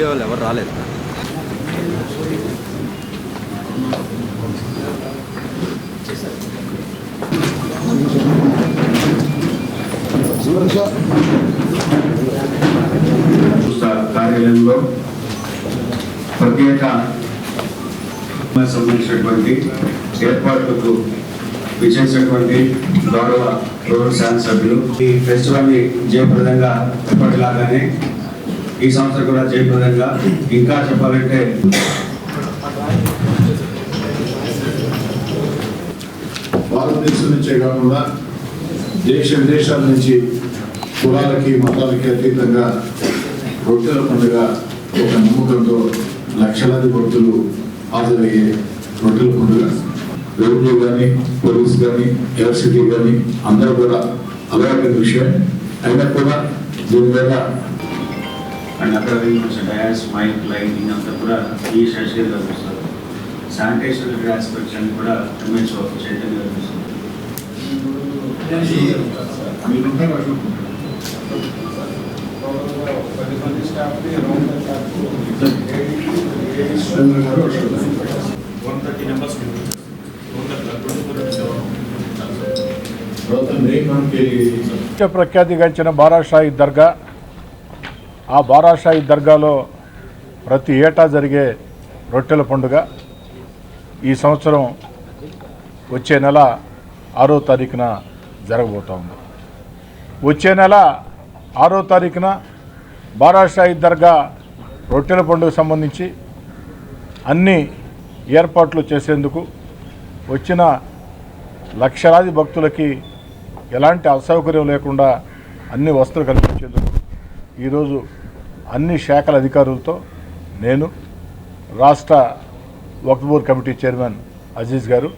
Media వాళ్ళు ఎవరు రాలేదు. కార్యాలయంలో ప్రత్యేక సంబంధించినటువంటి ఏర్పాట్లకు విచ్చేసినటువంటి గౌరవ గౌరవ శాసనసభ్యులు ఈ ఫెస్టివల్ని జయప్రదంగా ఎప్పటిలాగానే ఈ సంస్థ కూడా జయప్రదంగా ఇంకా చెప్పాలంటే భారతదేశం నుంచే కాకుండా దేశ విదేశాల నుంచి కులాలకి మతాలకి అతీతంగా రొట్టెల పండుగ ఒక నమ్మకంతో లక్షలాది భక్తులు హాజరయ్యే రొట్టెల పండుగ. రెవెన్యూ కానీ పోలీస్ కానీ ఎలక్ట్రిసిటీ కానీ అందరూ కూడా అలవాటు విషయం. అయినా కూడా దీని మీద అండ్ అక్కడ డయాస్ మైక్ లైటింగ్ అంతా కూడా ఈ శశిర్ గారు చూస్తారు. శానిటేషన్ ఆస్పెక్ట్స్ అన్ని కూడా చైతన్య గారు చూస్తారు. గారు. తర్వాత మెయిన్ మనకి ప్రపంచ ప్రఖ్యాతిగాంచిన బారాషాహి దర్గా ఆ బారాషాయి దర్గాలో ప్రతి ఏటా జరిగే రొట్టెల పండుగ ఈ సంవత్సరం వచ్చే నెల ఆరో తారీఖున జరగబోతూ ఉంది. వచ్చే నెల ఆరో తారీఖున బారాషాయి దర్గా రొట్టెల పండుగ సంబంధించి అన్ని ఏర్పాట్లు చేసేందుకు వచ్చిన లక్షలాది భక్తులకి ఎలాంటి అసౌకర్యం లేకుండా అన్ని వసతులు కల్పించేందుకు ఈరోజు అన్ని శాఖల అధికారులతో నేను రాష్ట్ర వక్ఫ్ కమిటీ చైర్మన్ అజీజ్ గారు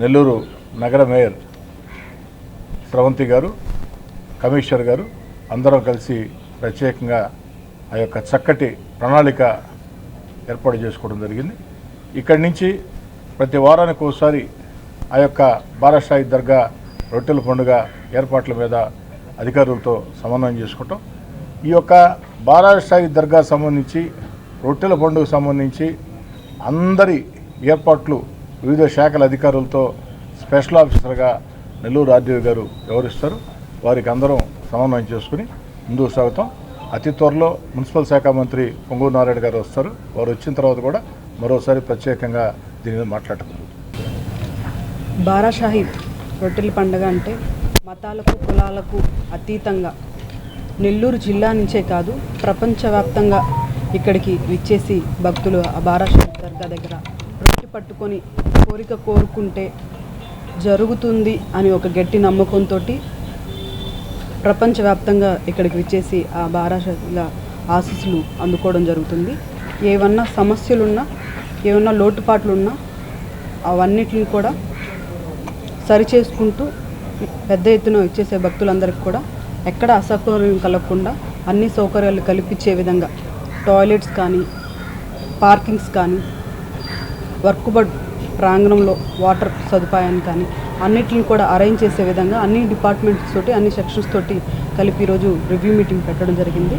నెల్లూరు నగర మేయర్ స్రవంతి గారు కమిషనర్ గారు అందరం కలిసి ప్రత్యేకంగా ఆ యొక్క చక్కటి ప్రణాళిక ఏర్పాటు చేసుకోవడం జరిగింది. ఇక్కడి నుంచి ప్రతి వారానికి ఒకసారి ఆ యొక్క బారాషాహి దర్గా రొట్టెల పండుగ ఏర్పాట్ల మీద అధికారులతో సమన్వయం చేసుకుంటాం. ఈ యొక్క బారాషాహి దర్గా సంబంధించి రొట్టెల పండుగ సంబంధించి అందరి ఏర్పాట్లు వివిధ శాఖల అధికారులతో స్పెషల్ ఆఫీసర్గా నెల్లూరు రాజీవ్ గారు వివరిస్తారు వారికి అందరం సమన్వయం చేసుకుని ముందుకు సాగుతాం. అతి త్వరలో మున్సిపల్ శాఖ మంత్రి పొంగూరు నారాయణ గారు వస్తారు. వారు వచ్చిన తర్వాత కూడా మరోసారి ప్రత్యేకంగా దీని మీద మాట్లాడుకుందాం బారాషాహిద్ రొట్టెల పండుగ అంటే మతాలకు కులాలకు అతీతంగా నెల్లూరు జిల్లా నుంచే కాదు ప్రపంచవ్యాప్తంగా ఇక్కడికి విచ్చేసి భక్తులు ఆ దర్గా దగ్గర రొట్టె పట్టుకొని కోరిక కోరుకుంటే జరుగుతుంది అని ఒక గట్టి నమ్మకంతో ప్రపంచవ్యాప్తంగా ఇక్కడికి విచ్చేసి ఆ బారాషాహిల ఆశీస్సులు అందుకోవడం జరుగుతుంది. ఏమన్నా సమస్యలున్నా ఏమన్నా లోటుపాట్లున్నా అవన్నిటిని కూడా సరిచేసుకుంటూ పెద్ద ఎత్తున వచ్చేసే భక్తులందరికీ కూడా ఎక్కడ అసౌకర్యం కలగకుండా అన్ని సౌకర్యాలు కల్పించే విధంగా టాయిలెట్స్ కానీ పార్కింగ్స్ కానీ వర్క్ బడ్ ప్రాంగణంలో వాటర్ సదుపాయాన్ని కానీ అన్నిటిని కూడా అరేంజ్ చేసే విధంగా అన్ని డిపార్ట్మెంట్స్ తోటి అన్ని సెక్షన్స్ తోటి కలిపి ఈరోజు రివ్యూ మీటింగ్ పెట్టడం జరిగింది.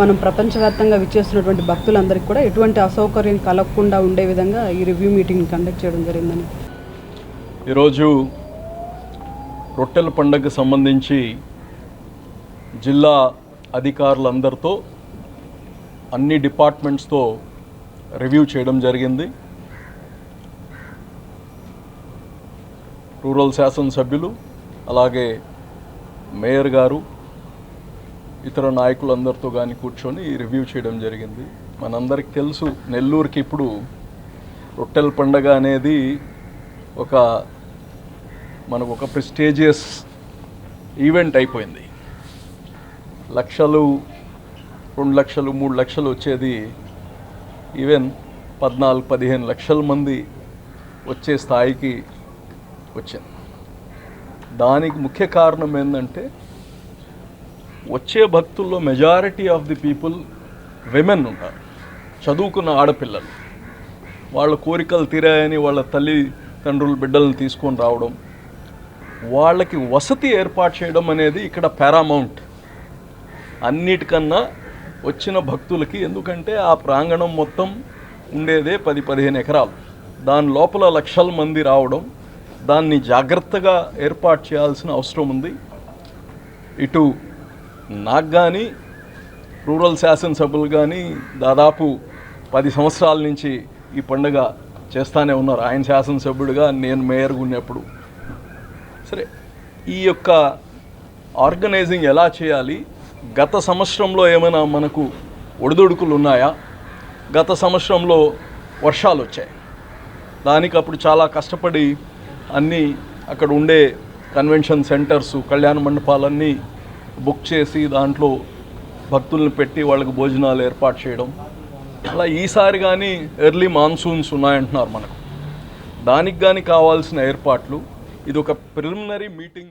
మనం ప్రపంచవ్యాప్తంగా విచ్చేస్తున్నటువంటి భక్తులందరికీ కూడా ఎటువంటి అసౌకర్యం కలగకుండా ఉండే విధంగా ఈ రివ్యూ మీటింగ్ కండక్ట్ చేయడం జరిగిందని. ఈరోజు రొట్టెల పండుగకు సంబంధించి జిల్లా అధికారులందరితో అన్ని డిపార్ట్మెంట్స్తో రివ్యూ చేయడం జరిగింది. రూరల్ శాసనసభ్యులు అలాగే మేయర్ గారు ఇతర నాయకులందరితో కానీ కూర్చొని రివ్యూ చేయడం జరిగింది. మనందరికి తెలుసు నెల్లూరుకి ఇప్పుడు రొట్టెల పండగ అనేది ఒక మనకు ఒక ప్రెస్టేజియస్ ఈవెంట్ అయిపోయింది. లక్షలు రెండు లక్షలు మూడు లక్షలు వచ్చేది ఈవెన్ పద్నాలుగు పదిహేను లక్షల మంది వచ్చే స్థాయికి వచ్చింది. దానికి ముఖ్య కారణం ఏంటంటే వచ్చే భక్తుల్లో majority of the people women ఉంటారు చదువుకున్న ఆడపిల్లలు. వాళ్ళ కోరికలు తీరాయని వాళ్ళ తల్లి తండ్రులు బిడ్డలను తీసుకొని రావడం వాళ్ళకి వసతి ఏర్పాటు చేయడం అనేది ఇక్కడ పారామౌంట్ అన్నిటికన్నా వచ్చిన భక్తులకి ఎందుకంటే ఆ ప్రాంగణం మొత్తం ఉండేదే పది పదిహేను ఎకరాలు. దాని లోపల లక్షల మంది రావడం దాన్ని జాగ్రత్తగా ఏర్పాటు చేయాల్సిన అవసరం ఉంది. ఇటు నాకు కానీ రూరల్ శాసనసభ్యులు కానీ దాదాపు పది సంవత్సరాల నుంచి ఈ పండుగ చేస్తానే ఉన్నారు. ఆయన శాసనసభ్యుడిగా నేను మేయర్గా ఉన్నప్పుడు. సరే ఈ యొక్క ఆర్గనైజింగ్ ఎలా చేయాలి? గత సంవత్సరంలో ఏమైనా మనకు ఒడిదుడుకులు ఉన్నాయా? గత సంవత్సరంలో వర్షాలు వచ్చాయి. దానికి అప్పుడు చాలా కష్టపడి అన్నీ అక్కడ ఉండే కన్వెన్షన్ సెంటర్స్ కళ్యాణ మండపాలన్నీ బుక్ చేసి దాంట్లో భక్తుల్ని పెట్టి వాళ్ళకి భోజనాలు ఏర్పాటు చేయడం. అలా ఈసారి కానీ ఎర్లీ మాన్సూన్స్ ఉన్నాయంటున్నారు మనకు. దానికి కానీ కావాల్సిన ఏర్పాట్లు. ఇది ఒక preliminary meeting